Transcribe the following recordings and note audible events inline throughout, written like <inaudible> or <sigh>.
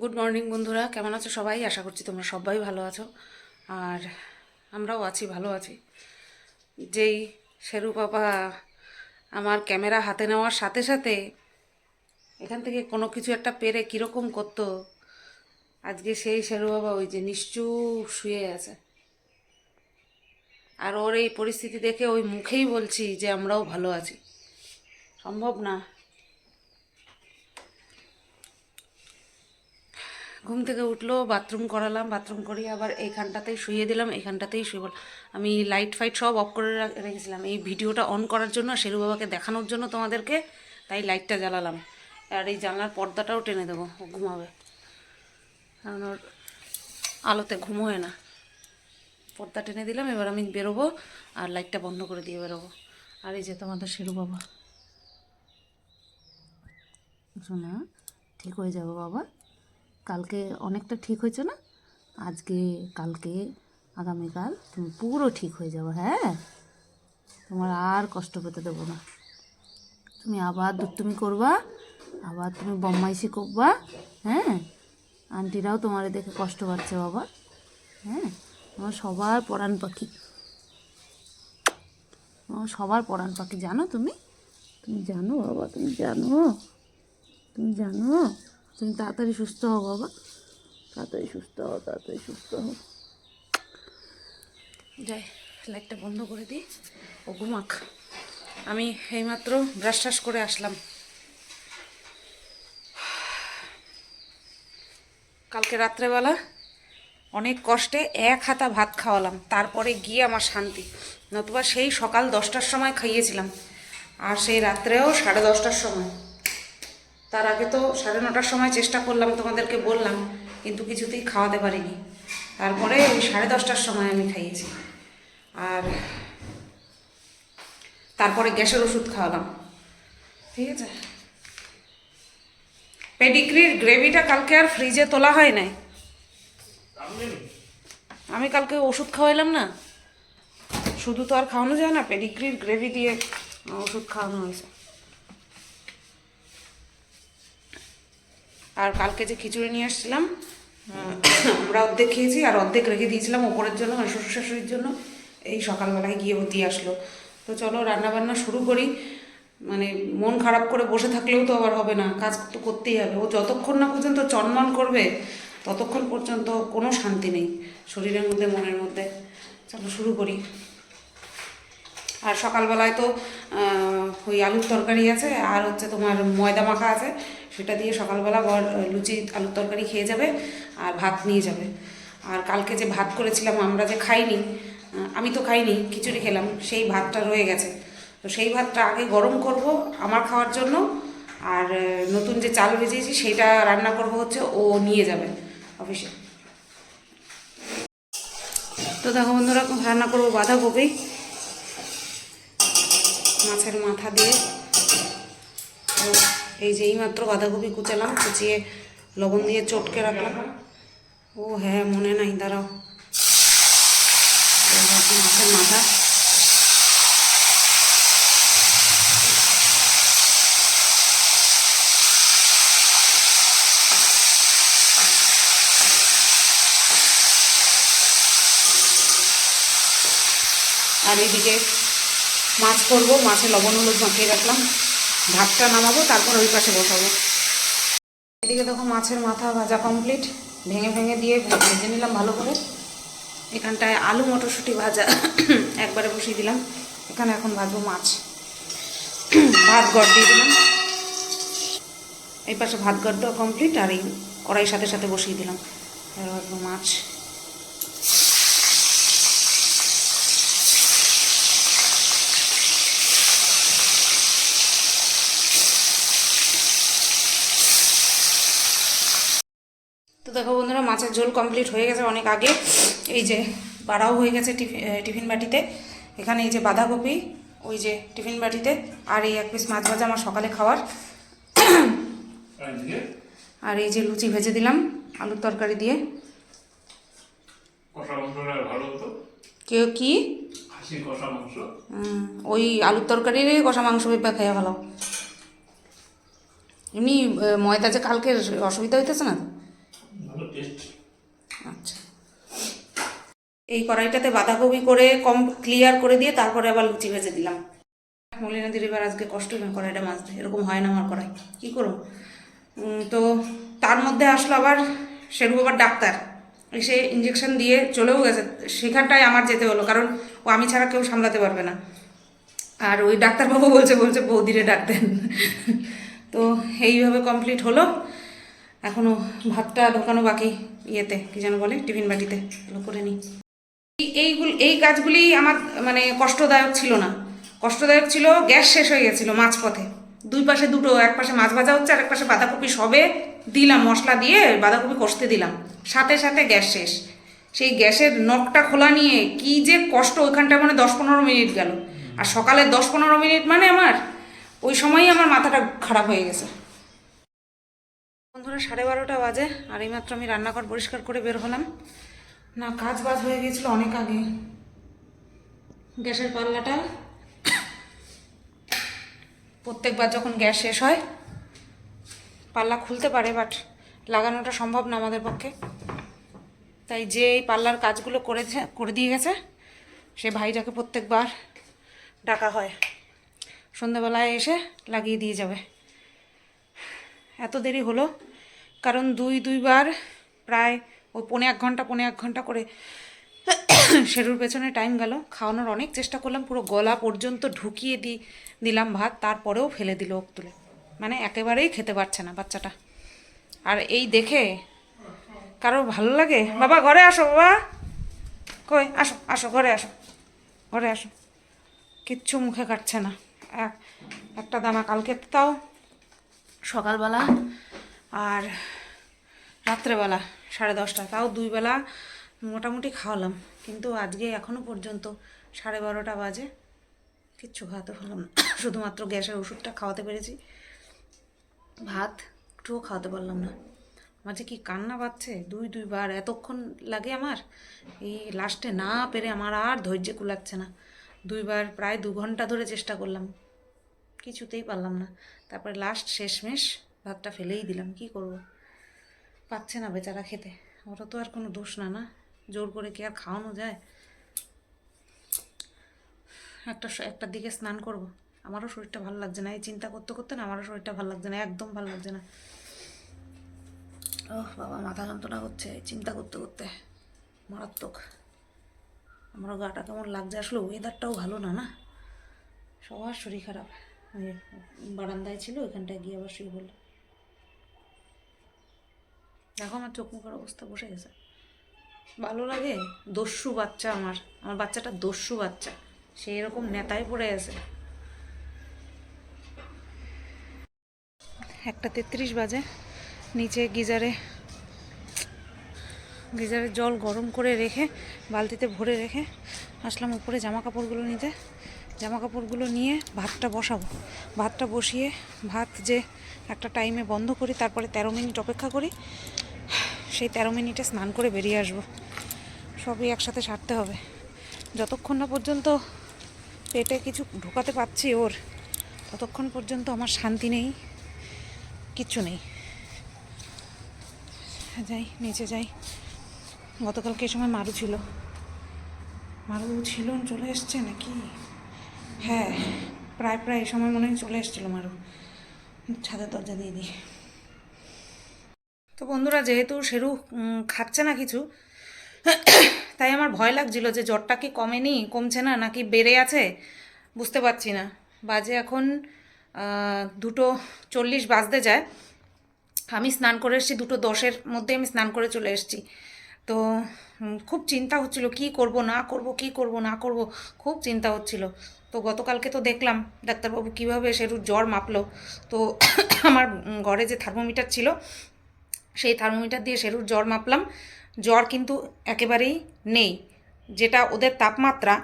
Good morning বন্ধুরা। কেমন আছো সবাই? আশা করছি তোমরা সবাই ভালো আছো। আর আমরাও আছি, ভালো আছি। যেই শেরু বাবা আমার ক্যামেরা হাতে নেওয়ার সাথে সাথে এখান থেকে কোনো কিছু একটা পেরে কীরকম করতো, আজকে সেই শেরু বাবা ওই যে নিশ্চুপ শুয়ে আছে। আর ওর এই পরিস্থিতি দেখে ওই মুখেই বলছি যে আমরাও ভালো আছি। সম্ভব না। ঘুম থেকে উঠল বাথরুম করালাম বাথরুম করিয়ে আবার এইখানটাতেই শুয়ে দিলাম, এইখানটাতেই শুয়ে বল আমি লাইট ফাইট সব অফ করে রেখেছিলাম। এই ভিডিওটা অন করার জন্য শেরু বাবাকে দেখানোর জন্য তোমাদেরকে তাই লাইটটা জ্বালালাম। আর এই জানলার পর্দাটাও টেনে দেবো ঘুমাবে। কারণ ওর আলোতে ঘুম হয় না। পর্দা টেনে দিলাম, এবার আমি বেরোবো আর লাইটটা বন্ধ করে দিয়ে বেরোবো। আর এই যে তোমাদের শেরু বাবা। শোনা, ঠিক হয়ে যাবে বাবা। কালকে অনেকটা ঠিক হয়েছে না? আজকে, কালকে, আগামীকাল তুমি পুরো ঠিক হয়ে যাব হ্যাঁ? তোমার আর কষ্ট পেতে দেবো না। তুমি আবার দুষ্টুমি করবা, আবার তুমি বম্মাইশি করবা হ্যাঁ? আন্টিরাও তোমার দেখে কষ্ট পাচ্ছে, বাবা হ্যাঁ? তোমার সবার পরাণ পাখি। তোমার সবার পরাণ পাখি, জানো তুমি? তুমি জানো, বাবা, তুমি জানো। তুমি জানো? তুমি তাড়াতাড়ি সুস্থ হও বাবা। তাড়াতাড়ি সুস্থ হও তাড়াতাড়ি সুস্থ হও। যাই লাইটটা বন্ধ করে দিই। ও ঘুমাক। আমি এইমাত্র ব্রাশ টাশ করে আসলাম। কালকে রাত্রেবেলা অনেক কষ্টে এক হাতা ভাত খাওয়ালাম তারপরে গিয়ে আমার শান্তি। নতুবা সেই সকাল দশটার সময় খাইয়েছিলাম আর সেই রাত্রেও সাড়ে দশটার সময়। তার আগে তো সাড়ে নটার সময় চেষ্টা করলাম, তোমাদেরকে বললাম, কিন্তু কিছুতেই খাওয়াতে পারিনি। তারপরে ওই সাড়ে দশটার সময় আমি খাইয়েছি। আর তারপরে গ্যাসের ওষুধ খাওয়ালাম। ঠিক আছে? পেডিগ্রির গ্রেভিটা কালকে আর ফ্রিজে তোলা হয় নাই। আমি কালকে ওষুধ খাওয়াইলাম না। শুধু তো আর খাওয়ানো যায় না, পেডিগ্রির গ্রেভি দিয়ে ওষুধ খাওয়ানো হয়েছে। আর কালকে যে খিচুড়ি নিয়ে আসছিলাম আমরা অর্ধেক খেয়েছি আর অর্ধেক রেখে দিয়েছিলাম ওপরের জন্য মানে শ্বশুর শাশুড়ির জন্য। এই সকালবেলায় গিয়ে দিয়ে আসলো। তো চলো রান্নাবান্না শুরু করি। মানে মন খারাপ করে বসে থাকলেও তো আবার হবে না, কাজ তো করতেই হবে। ও যতক্ষণ না পর্যন্ত চনমন করবে, ততক্ষণ পর্যন্ত কোনো শান্তি নেই, শরীরের মধ্যে, মনের মধ্যে। চলো শুরু করি। আর সকালবেলায় তো ওই আলুর তরকারি আছে, আর হচ্ছে তোমার ময়দা মাখা আছে। সেটা দিয়ে সকালবেলা বর লুচি, আলুর তরকারি খেয়ে যাবে আর ভাত নিয়ে যাবে। আর কালকে যে ভাত করেছিলাম আমরা যে খাইনি আমি তো খাইনি, খিচুড়ি খেলাম, সেই ভাতটা রয়ে গেছে। তো সেই ভাতটা আগে গরম করব আমার খাওয়ার জন্য, আর নতুন যে চাল ভেজেছি সেটা রান্না করব হচ্ছে ও নিয়ে যাবে অফিসে। তো দেখো বন্ধুরা, রান্না করব বাঁধাকপি। মাছের মাথা দিয়ে। এই যে এইমাত্র বাঁধাকপি কুচালাম, কুচিয়ে লবণ দিয়ে চটকে রাখলাম। ও হ্যাঁ মনে নাই, দাঁড়াও। মাছের মাথা আর এদিকে মাছ করব, মাছে লবণ হলুদ মাখিয়ে রাখলাম। ভাতটা নামাবো, তারপর ওই পাশে বসাবো। এদিকে দেখো মাছের মাথা ভাজা কমপ্লিট ভেঙে ভেঙে দিয়ে ভেজে নিলাম ভালো করে। এখানটায় আলু মটরশুঁটি ভাজা <coughs> একবারে বসিয়ে দিলাম। এখানে এখন ভাজবো মাছ। ভাত গড় দিয়ে দিলাম। এই পাশে ভাত গড় দেওয়া কমপ্লিট আর এই কড়াইয়ের সাথে সাথে বসিয়ে দিলাম। মাছ। দেখো বন্ধুরা মাছের ঝোল কমপ্লিট হয়ে গেছে অনেক আগে। এই যে বাড়াও হয়ে গেছে টিফিন টিফিন বাটিতে। এখানে এই যে বাঁধাকপি ওই যে টিফিন বাটিতে। আর এই এক পিস মাছ ভাজা আমার সকালে খাওয়ার। আর এই যে লুচি ভেজে দিলাম আলুর তরকারি দিয়ে। কেউ কি? ওই আলুর তরকারির কষা মাংস পেঁপা খাইয়া ভালো। এমনি ময়দা যে কালকের অসুবিধা হইতেছে না এই কড়াইটাতে বাঁধাকপি করে কম ক্লিয়ার করে দিয়ে তারপরে আবার লুচি ভেজে দিলাম। মলিনাদির এবার আজকে কষ্ট হবে কড়াইটা মাজতে এরকম হয় না আমার কড়াই কী উম, তো তার মধ্যে আসলো আবার সেরু আবার ডাক্তার এসে ইঞ্জেকশন দিয়ে চলেও গেছে সেখানটায় আমার যেতে হলো কারণ ও আমি ছাড়া কেউ সামলাতে পারবে না। আর ওই ডাক্তারবাবু বলছে বলছে বৌদিরে ডাকতেন। তো এইভাবে কমপ্লিট হলো এখনও ভাতটা ঢোকানো বাকি ইয়েতে কি যেন বলে টিফিন বাটিতে এগুলো করে নিই। এইগুলো, এই কাজগুলি আমার মানে কষ্টদায়ক ছিল না। কষ্টদায়ক ছিল, গ্যাস শেষ হয়ে গেছিল মাঝপথে। দুই পাশে দুটো, এক পাশে মাছ ভাজা হচ্ছে, আর এক পাশে বাঁধাকপি সবে দিলাম, মশলা দিয়ে বাঁধাকপি কষতে দিলাম। সাথে সাথে গ্যাস শেষ। সেই গ্যাসের নখটা খোলা নিয়ে কি যে কষ্ট, ওইখানটা মানে দশ পনেরো মিনিট গেল। আর সকালে দশ পনেরো মিনিট মানে আমার, ওই সময়ই আমার মাথাটা খারাপ হয়ে গেছে। বন্ধুরা সাড়ে বারোটা বাজে, আর এইমাত্র আমি রান্নাঘর পরিষ্কার করে বের হলাম। না, কাজ বাজ হয়ে গিয়েছিল অনেক আগে। গ্যাসের পাল্লাটা প্রত্যেকবার যখন গ্যাস শেষ হয়, পাল্লা খুলতে পারে বাট লাগানোটা সম্ভব না আমাদের পক্ষে। তাই যে এই পাল্লার কাজগুলো করেছে, করে দিয়ে গেছে, সে ভাইটাকে প্রত্যেকবার ডাকা হয়। সন্ধ্যাবেলায় এসে লাগিয়ে দিয়ে যাবে। এত দেরি হলো, কারণ দুই, দুইবার প্রায় ওই পৌনে এক ঘণ্টা, পৌনে এক ঘণ্টা করে শেরুর পেছনে টাইম গেল। খাওয়ানোর অনেক চেষ্টা করলাম, পুরো গলা পর্যন্ত ঢুকিয়ে দি, দিলাম ভাত, তারপরেও ফেলে দিল ওক তুলে। মানে একেবারেই খেতে পারছে না বাচ্চাটা। আর এই দেখে কারও ভালো লাগে? বাবা, ঘরে আসো, বাবা। কই? আসো আসো, ঘরে আসো ঘরে আসো। কিচ্ছু মুখে কাটছে না। এক, একটা দানা কালকে তাও, সকালবেলা আর রাত্রেবেলা। সাড়ে দশটা তাও দুই বেলা মোটামুটি খাওয়ালাম। কিন্তু আজকে এখনও পর্যন্ত সাড়ে বারোটা বাজে। কিচ্ছু খাওয়াতে পারলাম না। <coughs> শুধুমাত্র গ্যাসের ওষুধটা খাওয়াতে পেরেছি। ভাত একটুও খাওয়াতে পারলাম না। যে কি কান্না পাচ্ছে দুই, দুইবার এতক্ষণ লাগে আমার। এই লাস্টে না পেরে আমার আর ধৈর্য কুলাচ্ছে না। দুইবার প্রায় দু ঘণ্টা ধরে চেষ্টা করলাম। কিছুতেই পারলাম না। তারপরে লাস্ট শেষমেশ ভাতটা ফেলেই দিলাম। কি করব? পাচ্ছে না বেচারা খেতে। ওরা তো আর কোনো দোষ না না? জোর করে কি আর খাওয়ানো যায়? একটা একটার দিকে স্নান করব। আমারও শরীরটা ভালো লাগছে না। এই চিন্তা করতে করতে না আমারও শরীরটা ভালো লাগছে না, একদম ভালো লাগছে না। ও বাবা, মাথা যন্ত্রণা এই চিন্তা করতে করতে। মারাত্মক। আমারও গাটা কেমন লাগছে। আসলে ওয়েদারটাও ভালো না না? সবার শরীর খারাপ। বারান্দায় ছিল, ওইখানটায় গিয়ে আবার শুয়ে বলল দেখো আমার চোখ মুখের অবস্থা বসে গেছে। ভালো লাগে? দস্যু বাচ্চা আমার। আমার বাচ্চাটা দস্যু বাচ্চা। সে এরকম নেতায় পড়ে আছে। একটা তেত্রিশ বাজে। নিচে গিজারে গিজারে জল গরম করে রেখে, বালতিতে ভরে রেখে আসলাম উপরে জামা কাপড়গুলো নিতে। জামা কাপড়গুলো নিয়ে ভাতটা বসাবো। ভাতটা বসিয়ে, ভাত যে একটা টাইমে বন্ধ করি, তারপরে তেরো মিনিট অপেক্ষা করি। সেই তেরো মিনিটে স্নান করে বেরিয়ে আসব। সবই একসাথে সারতে হবে। যতক্ষণ না পর্যন্ত পেটে কিছু ঢোকাতে পারছি ওর, ততক্ষণ পর্যন্ত আমার শান্তি নেই, কিচ্ছু নেই। যাই, নিচে যাই। গতকালকে এই সময় মারু ছিল। মারু ছিল, চলে এসছে নাকি? হ্যাঁ প্রায় প্রায় এই সময় মনে হয় চলে এসেছিল মারু। ছাদের দরজা দিয়ে দিই। তো বন্ধুরা, যেহেতু সেরু খাচ্ছে না কিছু, তাই আমার ভয় লাগছিল যে জ্বরটা কি কমেনি, কমছে না, নাকি বেড়ে আছে, বুঝতে পারছি না। বাজে এখন দুটো চল্লিশ বাজতে যায়। আমি স্নান করে এসেছি, দুটো দশের মধ্যে আমি স্নান করে চলে এসেছি। তো খুব চিন্তা হচ্ছিল, কি করব, না করব, কি করব, না করব, খুব চিন্তা হচ্ছিল। তো গতকালকে তো দেখলাম, ডাক্তারবাবু কীভাবে সেরুর জ্বর মাপলো। তো, আমার ঘরে যে থার্মোমিটার ছিল সেই থার্মোমিটার দিয়ে সেরুর জ্বর মাপলাম। জ্বর কিন্তু একেবারেই নেই, যেটা ওদের তাপমাত্রা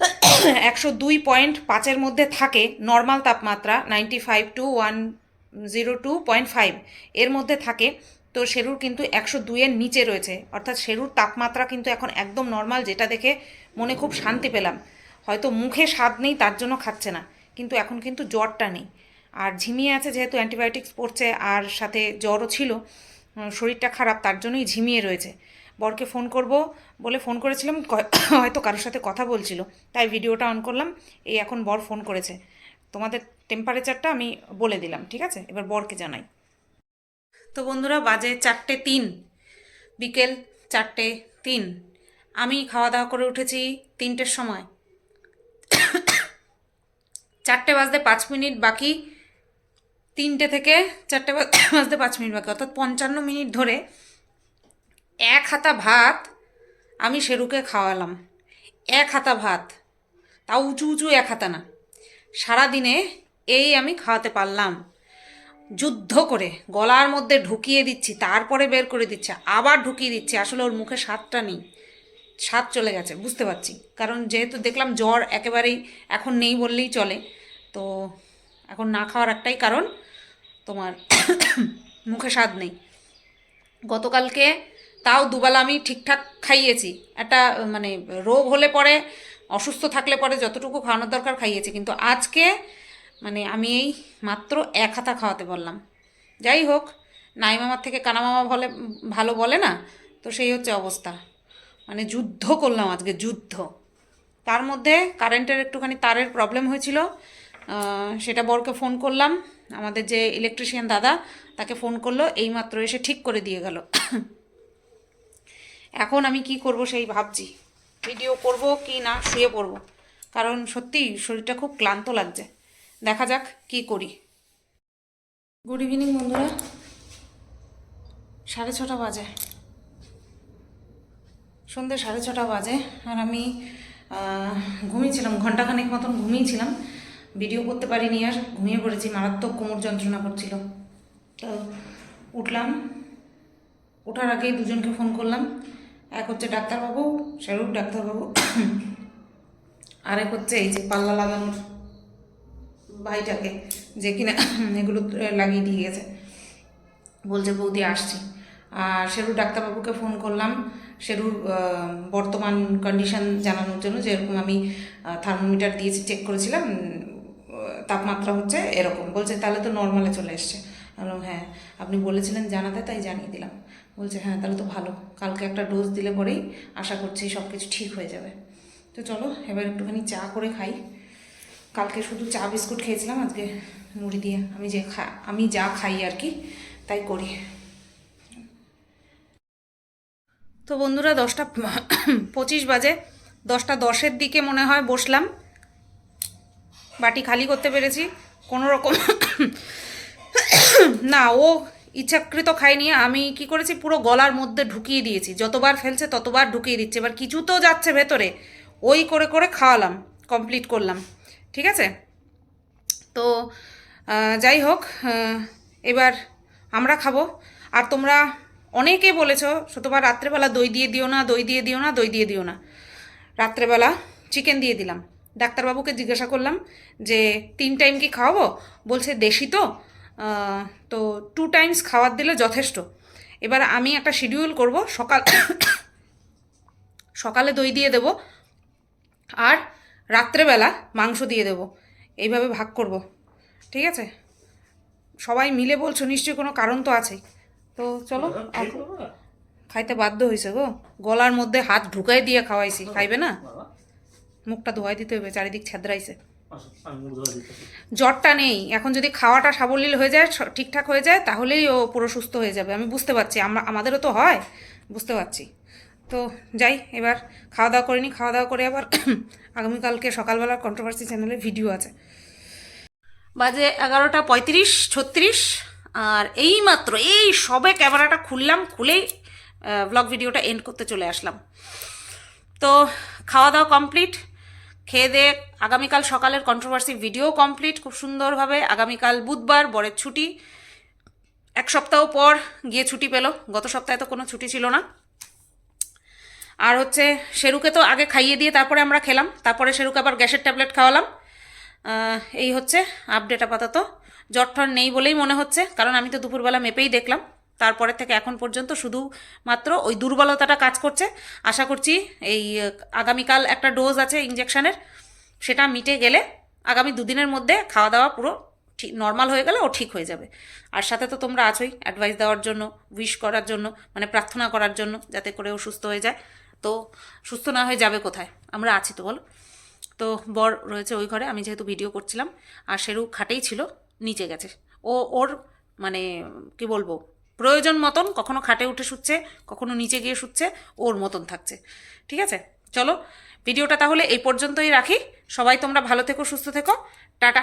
<coughs> একশো দুই পয়েন্ট পাঁচের মধ্যে থাকে নর্মাল তাপমাত্রা ninety five to one zero two point five এর মধ্যে থাকে। তো শেরুর কিন্তু একশো দুইয়ের নিচে রয়েছে, অর্থাৎ শেরুর তাপমাত্রা কিন্তু এখন একদম নর্মাল যেটা দেখে মনে খুব শান্তি পেলাম। হয়তো মুখে স্বাদ নেই, তার জন্য খাচ্ছে না, কিন্তু এখন কিন্তু জ্বরটা নেই। আর ঝিমিয়ে আছে, যেহেতু অ্যান্টিবায়োটিক্স পড়ছে, আর সাথে জ্বরও ছিল শরীরটা খারাপ, তার জন্যই ঝিমিয়ে রয়েছে। বরকে ফোন করব, বলে ফোন করেছিলাম <coughs> হয়তো কারোর সাথে কথা বলছিল। তাই ভিডিওটা অন করলাম, এই এখন বর ফোন করেছে। তোমাদের টেম্পারেচারটা আমি বলে দিলাম, ঠিক আছে? এবার বরকে জানাই। তো বন্ধুরা, বাজে চারটে তিন, বিকেল চারটে তিন। আমি খাওয়া দাওয়া করে উঠেছি তিনটের সময়। <coughs> চারটে বাজতে পাঁচ মিনিট বাকি। তিনটে থেকে চারটে <coughs> বাজতে পাঁচ মিনিট বাকি, অর্থাৎ পঞ্চান্ন মিনিট ধরে এক হাতা ভাত আমি শেরুকে খাওয়ালাম। এক হাতা ভাত, তাও উঁচু উঁচু এক হাতা না। সারাদিনে এই আমি খাওয়াতে পারলাম। যুদ্ধ করে গলার মধ্যে ঢুকিয়ে দিচ্ছি, তারপরে বের করে দিচ্ছে, আবার ঢুকিয়ে দিচ্ছে, আসলে ওর মুখে স্বাদটা নেই। স্বাদ চলে গেছে, বুঝতে পারছি। কারণ যেহেতু দেখলাম জ্বর একেবারেই এখন নেই বললেই চলে। তো এখন না খাওয়ার একটাই কারণ তোমার <coughs> মুখে স্বাদ নেই। গতকালকে তাও দুবেলা আমি ঠিকঠাক খাইয়েছি। একটা মানে রোগ হলে পরে, অসুস্থ থাকলে পরে যতটুকু খাওয়ানোর দরকার খাইয়েছি। কিন্তু আজকে মানে আমি এই মাত্র এক হাতা খাওয়াতে বললাম যাই হোক নাই মামার থেকে কানা মামা বলে, ভালো বলে না, তো সেই হচ্ছে অবস্থা। মানে যুদ্ধ করলাম আজকে, যুদ্ধ। তার মধ্যে কারেন্টের একটুখানি তারের প্রবলেম হয়েছিল। সেটা বরকে ফোন করলাম। আমাদের যে ইলেকট্রিশিয়ান দাদা, তাকে ফোন করল, এইমাত্র এসে ঠিক করে দিয়ে গেল। এখন আমি কি করব সেই ভাবছি। ভিডিও করব কি না, শুয়ে পড়ব। কারণ সত্যি শরীরটা খুব ক্লান্ত লাগছে। দেখা যাক কি করি। গুড ইভিনিং বন্ধুরা। সাড়ে ছটা বাজে। সন্ধ্যে সাড়ে ছটা বাজে। আর আমি ঘুমিয়েছিলাম, ঘন্টাখানেক মতন ঘুমিয়েছিলাম। ভিডিও করতে পারিনি আর ঘুমিয়ে পড়েছি, মারাত্মক কোমর যন্ত্রণা করছিল। তো উঠলাম, ওঠার আগেই দুজনকে ফোন করলাম। এক হচ্ছে ডাক্তারবাবু শাহরুখ ডাক্তারবাবু, আরেক হচ্ছে এই যে পাল্লা লাগানোর ভাইটাকে, যে কিনা এগুলো লাগিয়ে দিয়ে গেছে। বলছে, বৌদি, আসছি। আর শেরুর ডাক্তারবাবুকে ফোন করলাম। শেরুর বর্তমান কন্ডিশন জানানোর জন্য, যেরকম আমি থার্মোমিটার দিয়েছি চেক করেছিলাম তাপমাত্রা হচ্ছে এরকম। বলছে, তাহলে তো নর্মালে চলে এসছে। বললাম হ্যাঁ আপনি বলেছিলেন জানাতে, তাই জানিয়ে দিলাম। বলছে হ্যাঁ তাহলে তো ভালো। কালকে একটা ডোজ দিলে পরেই আশা করছি সব কিছু ঠিক হয়ে যাবে। তো চলো, এবার একটুখানি চা করে খাই। কালকে শুধু চা বিস্কুট খেয়েছিলাম, আজকে মুড়ি দিয়ে। আমি যে খা, আমি যা খাই আর কি, তাই করি। তো বন্ধুরা, দশটা পঁচিশ বাজে। দশটা দশের দিকে মনে হয় বসলাম। বাটি খালি করতে পেরেছি। কোনো রকম না, ও ইচ্ছাকৃত খাইনি আমি কি করেছি? পুরো গলার মধ্যে ঢুকিয়ে দিয়েছি। যতবার ফেলছে ততবার ঢুকিয়ে দিচ্ছে। এবার কিছু তো যাচ্ছে ভেতরে। ওই করে করে খাওয়ালাম কমপ্লিট করলাম। ঠিক আছে? তো যাই হোক এবার আমরা খাব। আর তোমরা অনেকে বলেছ, শতবার রাত্রেবেলা দই দিয়ে দিও না, দই দিয়ে দিও না, দই দিয়ে দিও না। রাত্রেবেলা চিকেন দিয়ে দিলাম। ডাক্তারবাবুকে জিজ্ঞাসা করলাম যে তিন টাইম কি খাওয়াবো? বলছে দেশি তো। তো টু টাইমস খাবার দিলে যথেষ্ট। এবার আমি একটা শিডিউল করব সকাল সকালে দই দিয়ে দেবো আর রাত্রেবেলা মাংস দিয়ে দেবো। এইভাবে ভাগ করব। ঠিক আছে? সবাই মিলে বলছো নিশ্চয়ই কোনো কারণ তো আছে তো চলো খাইতে বাধ্য হয়েছে গো। গলার মধ্যে হাত ঢুকাই দিয়ে খাওয়াইছি খাইবে না? মুখটা ধোয়াই দিতে হবে চারিদিক ছেদ্রাইছে। জ্বরটা নেই এখন যদি খাওয়াটা সাবলীল হয়ে যায় ঠিকঠাক হয়ে যায় তাহলেই ও পুরো সুস্থ হয়ে যাবে। আমি বুঝতে পারছি আমরা আমাদেরও তো হয় বুঝতে পারছি। তো যাই এবার খাওয়া দাওয়া করিনি খাওয়া দাওয়া করে আবার <clears throat> আগামীকালকে সকালবেলার কন্ট্রোভার্সি চ্যানেলে ভিডিও আছে। বাজে এগারোটা পঁয়ত্রিশ ছত্রিশ আর এই মাত্র এই সবে ক্যামেরাটা খুললাম খুলেই ব্লগ ভিডিওটা এন্ড করতে চলে আসলাম। তো খাওয়া দাওয়া কমপ্লিট খেয়ে দিয়ে আগামীকাল সকালের কন্ট্রোভার্সি ভিডিও কমপ্লিট খুব সুন্দরভাবে। আগামীকাল বুধবার, বরের ছুটি। এক সপ্তাহ পর গিয়ে ছুটি পেল। গত সপ্তাহে তো কোনো ছুটি ছিল না। আর হচ্ছে, শেরুকে তো আগে খাইয়ে দিয়ে তারপরে আমরা খেলাম। তারপরে শেরুকে আবার গ্যাসের ট্যাবলেট খাওয়ালাম। এই হচ্ছে আপডেট আপাতত। জ্বর নেই বলেই মনে হচ্ছে। কারণ আমি তো দুপুরবেলা মেপেই দেখলাম। তারপরে থেকে এখন পর্যন্ত শুধু মাত্র ওই দুর্বলতাটা কাজ করছে। আশা করছি এই আগামীকাল একটা ডোজ আছে ইঞ্জেকশনের সেটা মিটে গেলে আগামী দুদিনের মধ্যে খাওয়া দাওয়া পুরো ঠিক নর্মাল হয়ে গেলে ও ঠিক হয়ে যাবে। আর সাথে তো তোমরা আছোই অ্যাডভাইস দেওয়ার জন্য উইশ করার জন্য মানে প্রার্থনা করার জন্য যাতে করে ও সুস্থ হয়ে যায়। তো সুস্থ না হয়ে যাবে কোথায়? আমরা আছি তো, বলো। তো বর রয়েছে ওই ঘরে, আমি যেহেতু ভিডিও করছিলাম, আর সেরু খাটেই ছিল, নিচে গেছে। ও, ওর মানে কি বলব প্রয়োজন মতন কখনো খাটে উঠে শুচ্ছে, কখনো নিচে গিয়ে শুচ্ছে, ওর মতন থাকছে। ঠিক আছে? চলো, ভিডিওটা তাহলে এই পর্যন্তই রাখি। সবাই তোমরা ভালো থেকো, সুস্থ থেকো। টাটা।